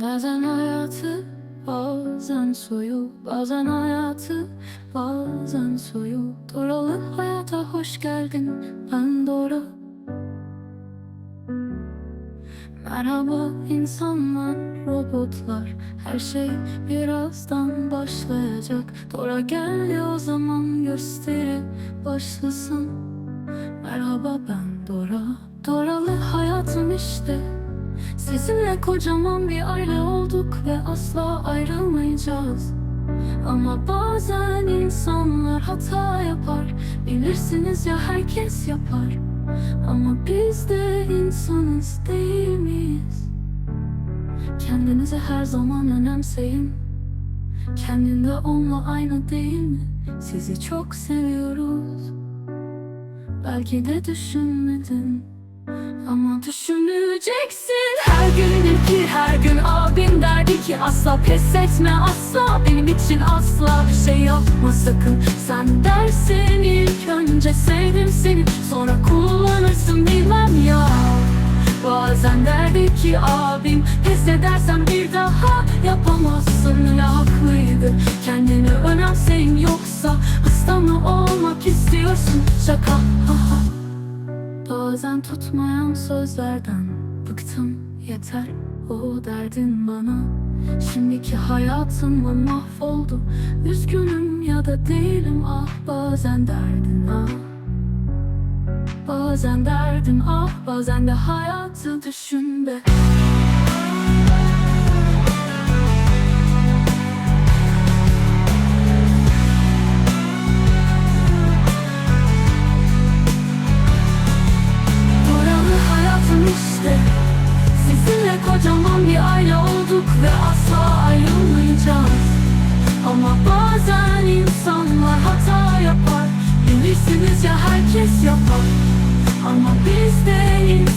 Bazen hayatı, bazen suyu, bazen hayatı, bazen suyu. Doralı hayata hoş geldin, ben Dora. Merhaba insanlar, robotlar, her şey birazdan başlayacak. Dora gel o zaman gösteri başlasın. Merhaba ben Dora, Doralı hayatım işte. Sizinle kocaman bir aile olduk ve asla ayrılmayacağız. Ama bazen insanlar hata yapar, bilirsiniz ya herkes yapar. Ama biz de insanız değil miyiz? Kendinizi her zaman önemseyin. Kendinde onunla aynı değil mi? Sizi çok seviyoruz. Belki de düşünmedin. Ama düşüneceksin. Her gün ki her gün abim derdi ki Asla pes etme asla. Benim için asla bir şey yapma sakın. Sen dersin ilk önce sevdim seni Sonra kullanırsın bilmem ya. Bazen derdi ki abim Pes edersen bir daha yapamazsın. Ya haklıydı kendini önemseyin Bazen tutmayan sözlerden bıktım yeter. O derdin bana Şimdiki hayatım mı mahvoldu. Üzgünüm ya da değilim ah bazen derdin ah. Bazen derdin ah bazen de hayatı düşün be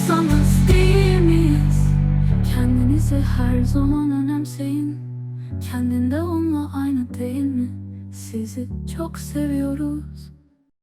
insanız değil miyiz? Kendinizi her zaman önemseyin Kendinde onunla aynı değil mi? Sizi çok seviyoruz